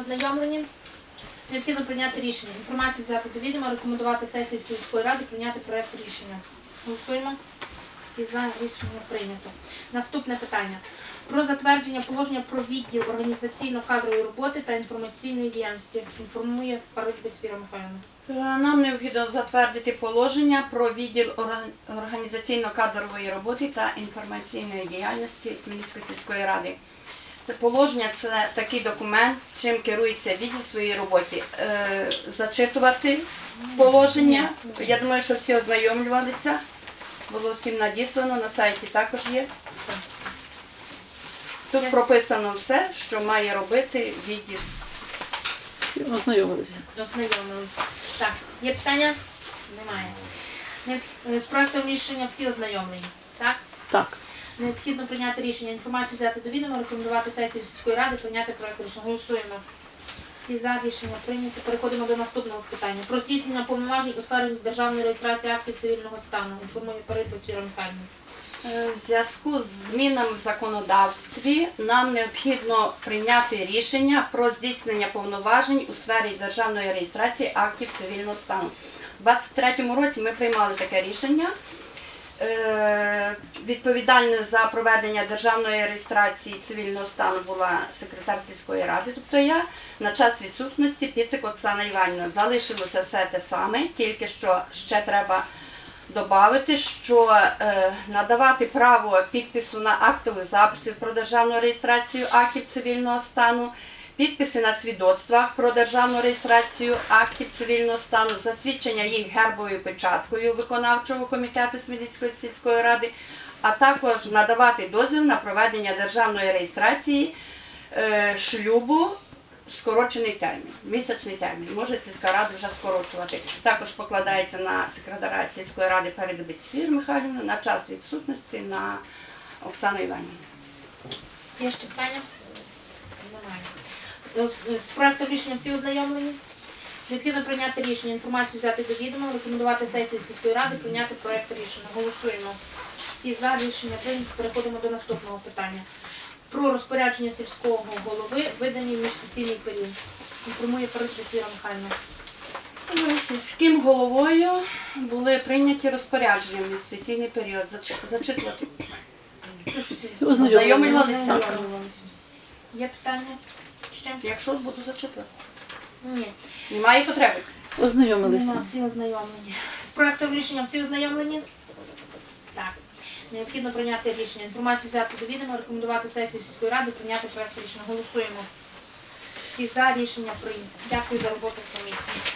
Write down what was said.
Ознайомлені. Необхідно прийняти рішення. Інформацію взяти до відома, рекомендувати сесії сільської ради прийняти проект рішення. Голосуємо. Всі за рішення прийнято. Наступне питання. Про затвердження положення про відділ організаційно-кадрової роботи та інформаційної діяльності. Інформує Парубій Свіра Михайловна. Е, Нам необхідно затвердити положення про відділ організаційно-кадрової роботи та інформаційної діяльності Смілівської сільської ради. Це положення це такий документ, чим керується відділ в своїй роботі. Е, зачитувати положення. Я думаю, що всі ознайомлювалися. Було всім надіслано, на сайті також є. Тут прописано все, що має робити відділ. Ознайомилися. Ознайомились. Так, є питання? Немає. З проектом рішення всі ознайомлені. Так? Так. Необхідно прийняти рішення. Інформацію взяти до відома, рекомендувати сесії сільської ради, прийняти проект рішення. Голосуємо. Всі за рішення прийняті. Переходимо до наступного питання. Про здійснення повноважень у сфері державної реєстрації актів цивільного стану. Інформує Ціра Михайлівна. Е, В зв'язку з змінами в законодавстві нам необхідно прийняти рішення про здійснення повноважень у сфері державної реєстрації актів цивільного стану. У 2023 році ми приймали таке рішення. Е, Відповідальною за проведення державної реєстрації цивільного стану була секретар сільської ради, тобто я. На час відсутності Піцик Оксана Іванівна. Залишилося все те саме, тільки що ще треба Добавити, що е, надавати право підпису на актові записи про державну реєстрацію актів цивільного стану, підписи на свідоцтвах про державну реєстрацію актів цивільного стану, засвідчення їх гербовою печаткою виконавчого комітету Смілівської сільської ради, а також надавати дозвіл на проведення державної реєстрації е, шлюбу скорочений термін, місячний термін. Може сільська рада вже скорочувати. Також покладається на секретаря сільської ради передобиць Михайлівну на час відсутності на Оксану Іванівну. Є ще питання? Немає. З- З проектом рішення всі ознайомлені? Необхідно прийняти рішення, інформацію взяти до відома, рекомендувати сесії сільської ради, прийняти проект рішення. Голосуємо. Всі за рішення прийнято. Переходимо до наступного питання. Про розпорядження сільського голови, видані в міжсесійний період. Інформує Свіра Михайлівна. Ну, Сільським головою були прийняті розпорядження в місяційний період. Зач- Зачитувати. Ознайомлювалися. Є питання? Якщо буду зачепити. Ні. Немає потреби. Нема, Ознайомилися. всі ознайомлені. З проектом рішення всі ознайомлені? Так. Необхідно прийняти рішення. Інформацію взяти до відома, рекомендувати сесію сільської ради, прийняти проект рішення. Голосуємо. Всі за рішення прийнято. Дякую за роботу в комісії.